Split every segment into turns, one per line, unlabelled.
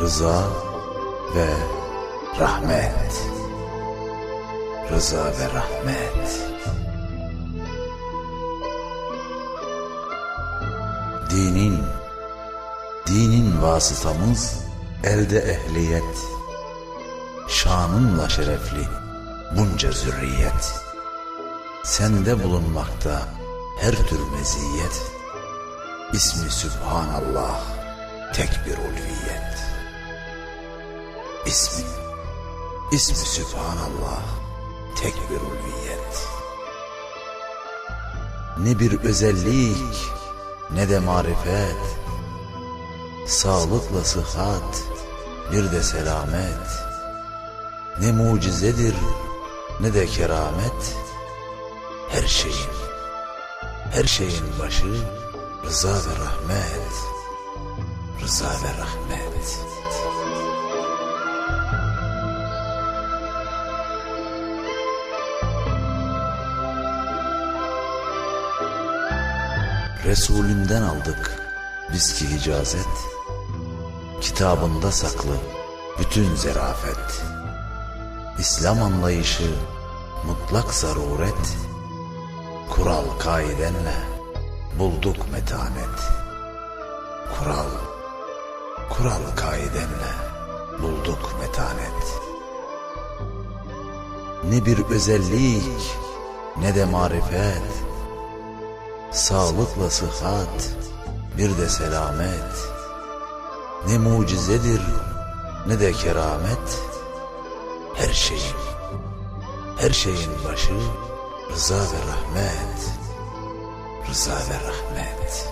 rıza ve rahmet. Rıza ve rahmet. Dinin, dinin vasıtamız elde ehliyet. Şanınla şerefli bunca zürriyet. Sende bulunmakta her tür meziyet. İsmi Sübhanallah tek bir ulviyet. İsmi, ismi Sübhanallah tek bir ulviyet. Ne bir özellik ne de marifet. Sağlıkla sıhhat bir de selamet. Ne mucizedir ne de keramet. Her şeyin, her şeyin başı rıza ve rahmet. Rıza ve rahmet. Resulünden aldık biz ki icazet. Kitabında saklı bütün zerafet. İslam anlayışı mutlak zaruret. Kural kaidenle bulduk metanet. Kural, kural kaidenle bulduk metanet. Ne bir özellik ne de marifet. Sağlıkla sıhhat bir de selamet. Ne mucizedir ne de keramet. Her şeyin, her şeyin başı rıza ve rahmet. Rıza ve rahmet.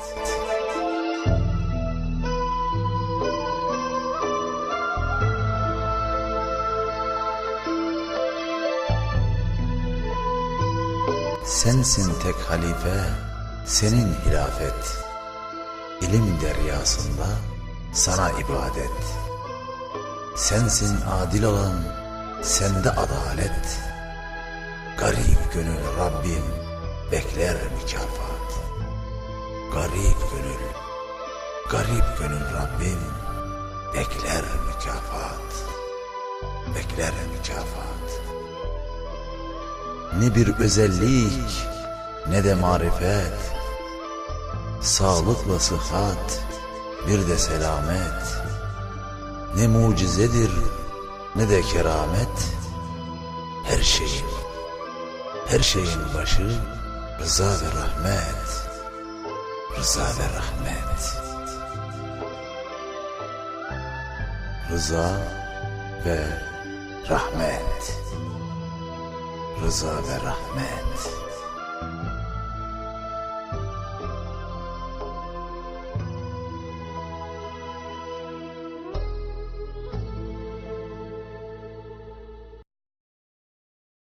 Sensin tek halife, senin hilafet. İlim deryasında sana ibadet. Sensin adil olan, sende adalet. Garip gönül Rabbim bekler mükafat. Garip gönül, garip gönül Rabbim bekler mükafat. Bekler mükafat. Ne bir özellik ne de marifet. Sağlıkla sıhhat bir de selamet. Ne mucizedir ne de keramet. Her şeyin, her şeyin başı rıza ve rahmet. Rıza ve rahmet. Rıza ve rahmet. Rıza ve rahmet.